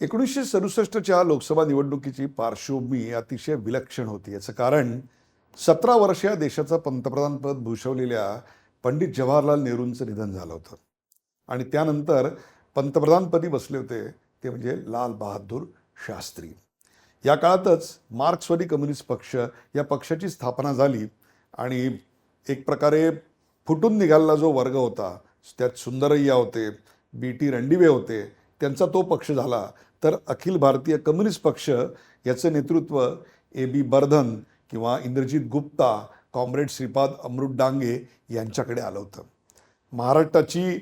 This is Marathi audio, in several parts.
एकोणीसशे सदुसष्टच्या लोकसभा निवडणुकीची पार्श्वभूमी अतिशय विलक्षण होती. याचं कारण सतरा वर्ष या देशाचं पंतप्रधानपद भूषवलेल्या पंडित जवाहरलाल नेहरूंचं निधन झालं होतं. आणि त्यानंतर पंतप्रधानपदी बसले होते ते म्हणजे लाल बहादूर शास्त्री. या काळातच मार्क्सवादी कम्युनिस्ट पक्ष या पक्षाची स्थापना झाली आणि एक प्रकारे फुटून निघालेला जो वर्ग होता त्यात सुंदरय्या होते बी टी रणदिवे होते त्यांचा तो पक्ष झाला तर अखिल भारतीय कम्युनिस्ट पक्ष याचं नेतृत्व ए बी बर्धन किंवा इंद्रजित गुप्ता कॉम्रेड श्रीपाद अमृत डांगे यांच्याकडे आलं होतं. महाराष्ट्राची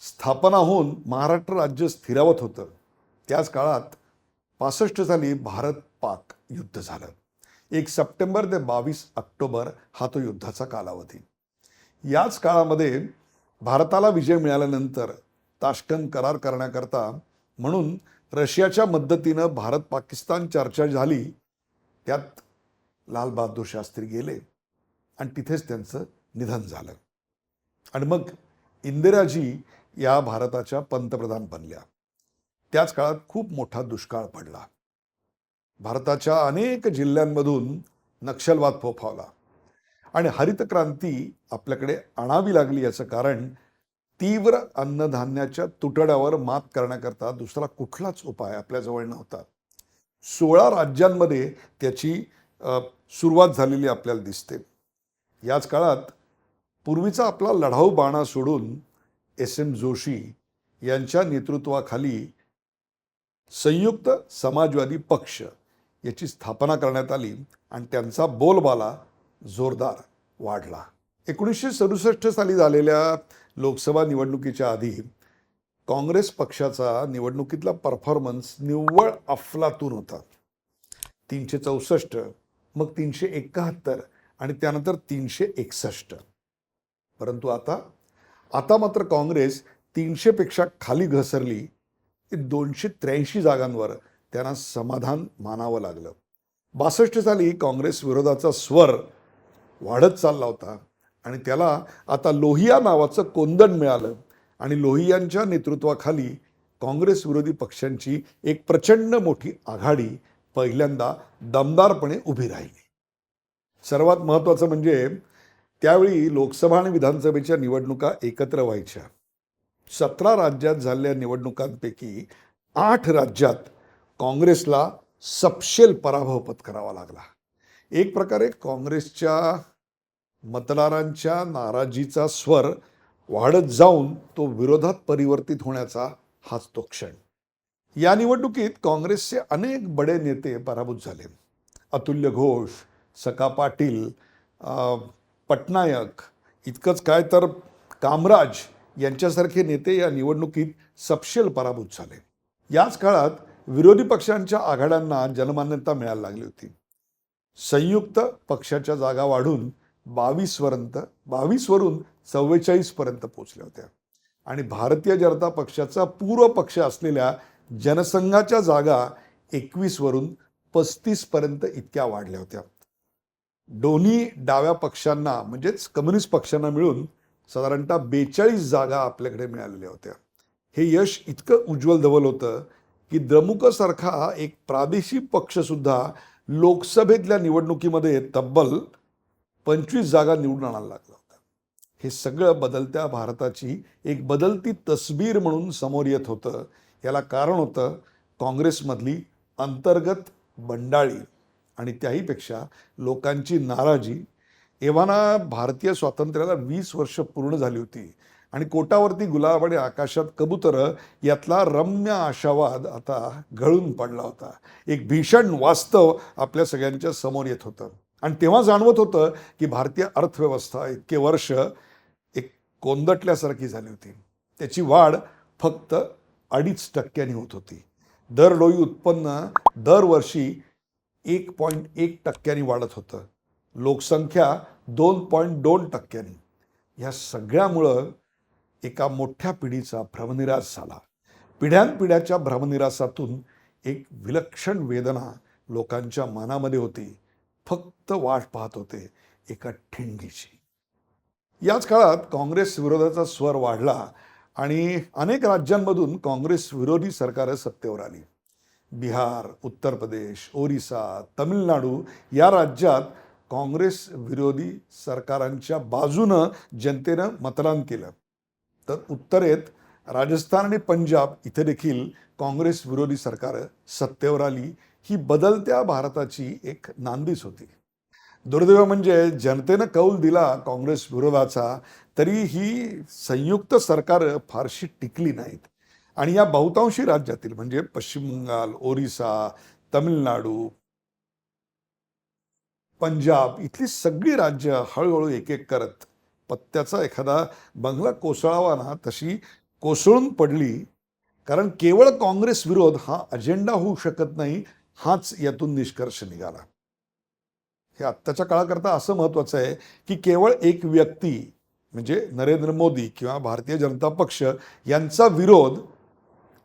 स्थापना होऊन महाराष्ट्र राज्य स्थिरावत होतं. त्याच काळात पासष्ट साली भारत पाक युद्ध झालं. एक सप्टेंबर ते बावीस ऑक्टोबर हा तो युद्धाचा कालावधी. याच काळामध्ये भारताला विजय मिळाल्यानंतर ताश्कंद करार करण्याकरता. म्हणून रशियाच्या मदतीनं भारत पाकिस्तान चर्चा झाली. त्यात लालबहादूर शास्त्री गेले. आणि तिथेच त्यांचं निधन झालं. आणि मग इंदिराजी या भारताच्या पंतप्रधान बनल्या. त्याच काळात खूप मोठा दुष्काळ पडला. भारताच्या अनेक जिल्ह्यांमधून नक्षलवाद फोफावला. आणि हरित क्रांती आपल्याकडे आणावी लागली याचं कारण तीव्र अन्नधान्याच्या तुटड्यावर मात करण्याकरता दुसरा कुठलाच उपाय आपल्याजवळ नव्हता. सोळा राज्यांमध्ये त्याची सुरुवात झालेली आपल्याला दिसते. याच काळात पूर्वीचा आपला लढाऊ बाणा सोडून एस एम जोशी यांच्या नेतृत्वाखाली संयुक्त समाजवादी पक्ष याची स्थापना करण्यात आली आणि त्यांचा बोलबाला जोरदार वाढला. एकोणीसशे सदुसष्ट साली झालेल्या लोकसभा निवडणुकीच्या आधी काँग्रेस पक्षाचा निवडणुकीतला परफॉर्मन्स निव्वळ अफलातून होता. तीनशे चौसष्ट मग तीनशे एकाहत्तर आणि त्यानंतर तीनशे एकसष्ट. परंतु आता आता मात्र काँग्रेस तीनशेपेक्षा खाली घसरली की दोनशे त्र्याऐंशी जागांवर त्यांना समाधान मानावं लागलं. बासष्ट साली काँग्रेस विरोधाचा स्वर वाढत चालला होता. आणि त्याला आता लोहिया नावाचं कोंदण मिळालं. आणि लोहियांच्या नेतृत्वाखाली काँग्रेस विरोधी पक्षांची एक प्रचंड मोठी आघाडी पहिल्यांदा दमदारपणे उभी राहिली. सर्वात महत्त्वाचं म्हणजे त्यावेळी लोकसभा आणि विधानसभेच्या निवडणुका एकत्र व्हायच्या. सतरा राज्यात झालेल्या निवडणुकांपैकी आठ राज्यात काँग्रेसला सपशेल पराभव पत्करावा लागला. एक प्रकारे काँग्रेसच्या मतदारांच्या नाराजीचा स्वर वाढत जाऊन तो विरोधात परिवर्तित होण्याचा हाच तो क्षण. या निवडणुकीत काँग्रेसचे अनेक बडे नेते पराभूत झाले. अतुल्य घोष सका पाटील पटनायक इतकंच काय तर कामराज यांच्यासारखे नेते या निवडणुकीत सपशेल पराभूत झाले. याच काळात विरोधी पक्षांच्या आघाड्यांना जनमान्यता मिळायला लागली होती. संयुक्त पक्षाच्या जागा वाढून बावीसपर्यंत बावीसवरून चव्वेचाळीसपर्यंत पोचल्या होत्या. आणि भारतीय जनता पक्षाचा पूर्व पक्ष असलेल्या जनसंघाच्या जागा एकवीसवरून पस्तीसपर्यंत इतक्या वाढल्या होत्या. दोन्ही डाव्या पक्षांना म्हणजेच कम्युनिस्ट पक्षांना मिळून साधारणतः बेचाळीस जागा आपल्याकडे मिळालेल्या होत्या. हे यश इतकं उज्ज्वल धवल होतं की द्रमुकसारखा एक प्रादेशिक पक्षसुद्धा लोकसभेतल्या निवडणुकीमध्ये तब्बल पंचवीस जागा निवडून आणायला लागला होता. हे सगळं बदलत्या भारताची एक बदलती तस्बीर म्हणून समोर येत होतं. याला कारण होतं काँग्रेसमधली अंतर्गत बंडाळी आणि त्याहीपेक्षा लोकांची नाराजी. एव्हाना भारतीय स्वातंत्र्याला वीस वर्ष पूर्ण झाली होती आणि कोटावरती गुलाब आणि आकाशात कबुतरं यातला रम्य आशावाद आता गळून पडला होता. एक भीषण वास्तव आपल्या सगळ्यांच्या समोर येत होतं. आणि तेव्हा जाणवत होतं की भारतीय अर्थव्यवस्था इतके वर्ष एक कोंदटल्यासारखी झाली होती. त्याची वाढ फक्त अडीच टक्क्यांनी होत होती. दरडोई उत्पन्न दरवर्षी एक पॉईंट एक टक्क्यांनी वाढत होतं. लोकसंख्या दोन पॉईंट दोन टक्क्यांनी. ह्या सगळ्यामुळं एका मोठ्या पिढीचा भ्रमनिरास झाला. पिढ्यानपिढ्याच्या भ्रमनिरासातून एक विलक्षण वेदना लोकांच्या मनामध्ये होती. फक्त वाट पाहत होते एका ठिणगीची. याच काळात काँग्रेस विरोधाचा स्वर वाढला आणि अनेक राज्यांमधून काँग्रेस विरोधी सरकारं सत्तेवर आली. बिहार उत्तर प्रदेश ओरिसा तमिळनाडू या राज्यात काँग्रेस विरोधी सरकारांच्या बाजूनं जनतेनं मतदान केलं. तर उत्तरेत राजस्थान आणि पंजाब इथे देखील काँग्रेस विरोधी सरकारं सत्तेवर आली. ही बदलत्या भारताची एक नांदीच होती. दुर्दैव म्हणजे जनतेनं कौल दिला काँग्रेस विरोधाचा तरी ही संयुक्त सरकारं फारशी टिकली नाहीत. आणि या बहुतांशी राज्यातील म्हणजे पश्चिम बंगाल ओरिसा तमिळनाडू पंजाब इथली सगळी राज्य हळूहळू एक एक करत पत्त्याचा एखादा बंगला कोसळावा ना तशी कोसळून पडली. कारण केवळ काँग्रेस विरोध हा अजेंडा होऊ शकत नाही हाच यातून निष्कर्ष निघाला. हे आत्ताच्या काळाकरता असं महत्वाचं आहे की केवळ एक व्यक्ती म्हणजे नरेंद्र मोदी किंवा भारतीय जनता पक्ष यांचा विरोध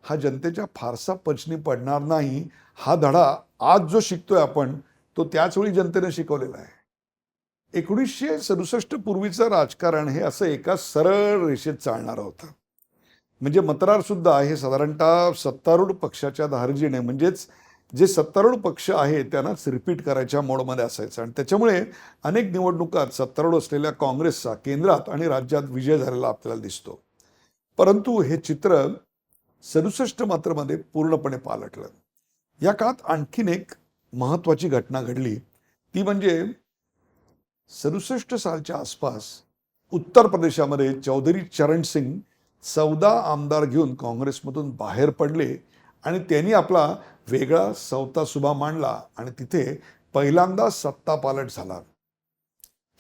हा जनतेच्या फारसा पचनी पडणार नाही हा धडा आज जो शिकतोय आपण तो त्याच वेळी जनतेने शिकवलेला आहे. एकोणीसशे सदुसष्ट पूर्वीचं राजकारण हे असं एका सरळ रेषेत चालणारं होतं. म्हणजे मतदारसुद्धा हे साधारणतः सत्तारूढ पक्षाच्या धारजीने म्हणजेच जे सत्तारूढ पक्ष आहे त्यांनाच रिपीट करायच्या मोडमध्ये असायचं. आणि त्याच्यामुळे अनेक निवडणुकात सत्तारूढ असलेल्या काँग्रेसचा केंद्रात आणि राज्यात विजय झालेला आपल्याला दिसतो. परंतु हे चित्र सदुसष्ट मात्रमध्ये पूर्णपणे पालटलं. या काळात आणखीन एक महत्वाची घटना घडली. ती म्हणजे सदुसष्ट सालच्या आसपास उत्तर प्रदेशामध्ये चौधरी चरण सिंग चौदा आमदार घेऊन काँग्रेसमधून बाहेर पडले. आणि त्यांनी आपला वेगळा सवता सुभा मांडला आणि तिथे पहिल्यांदा सत्ता पालट झाला.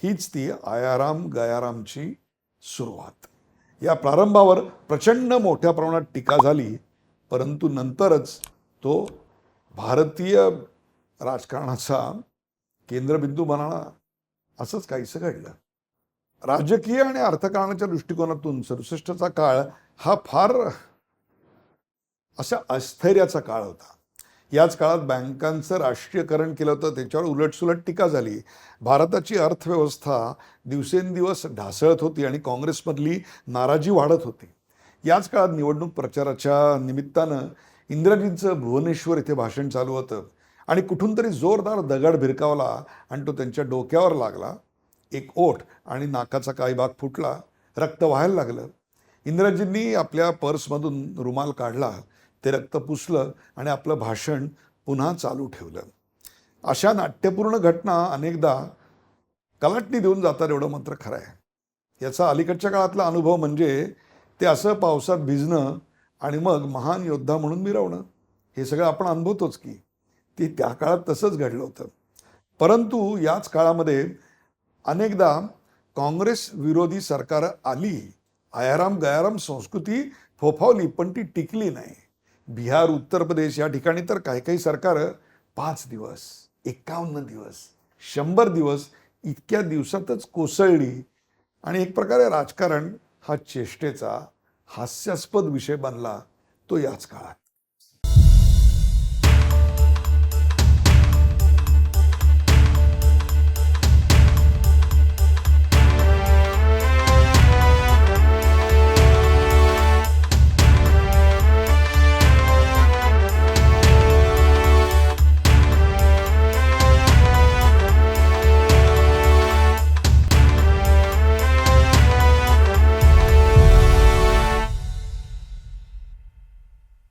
हीच ती आयाराम गयारामची सुरुवात. या प्रारंभावर प्रचंड मोठ्या प्रमाणात टीका झाली परंतु नंतरच तो भारतीय राजकारणाचा केंद्रबिंदू बनाणा असंच काहीसं घडलं. राजकीय आणि अर्थकारणाच्या दृष्टिकोनातून सदुसष्टचा काळ हा फार अशा अस्थैर्याचा काळ होता. याच काळात बँकांचं राष्ट्रीयकरण केलं होतं त्याच्यावर उलटसुलट टीका झाली. भारताची अर्थव्यवस्था दिवसेंदिवस ढासळत होती आणि काँग्रेसमधली नाराजी वाढत होती. याच काळात निवडणूक प्रचाराच्या निमित्तानं इंद्रजींचं भुवनेश्वर इथे भाषण चालू होतं आणि कुठून तरी जोरदार दगड भिरकावला आणि तो त्यांच्या डोक्यावर लागला. एक ओठ आणि नाकाचा काही भाग फुटला रक्त व्हायला लागलं. इंद्रजींनी आपल्या पर्समधून रुमाल काढला. ते रक्त पुसलं आणि आपलं भाषण पुन्हा चालू ठेवलं. अशा नाट्यपूर्ण घटना अनेकदा कलाटणी देऊन जातात एवढं मात्र खरं आहे. याचा अलीकडच्या काळातला अनुभव म्हणजे ते असं पावसात भिजणं आणि मग महान योद्धा म्हणून मिरवणं. हे सगळं आपण अनुभवतोच की. ते त्या काळात तसंच घडलं होतं. परंतु याच काळामध्ये अनेकदा काँग्रेस विरोधी सरकारं आली. आयाराम गयाराम संस्कृती फोफावली पण ती टिकली नाही. बिहार उत्तर प्रदेश या ठिकाणी तर काही काही सरकारं पाच दिवस एकावन्न दिवस शंभर दिवस इतक्या दिवसातच कोसळली. आणि एक प्रकारे राजकारण हा चेष्टेचा हास्यास्पद विषय बनला तो याच काळात.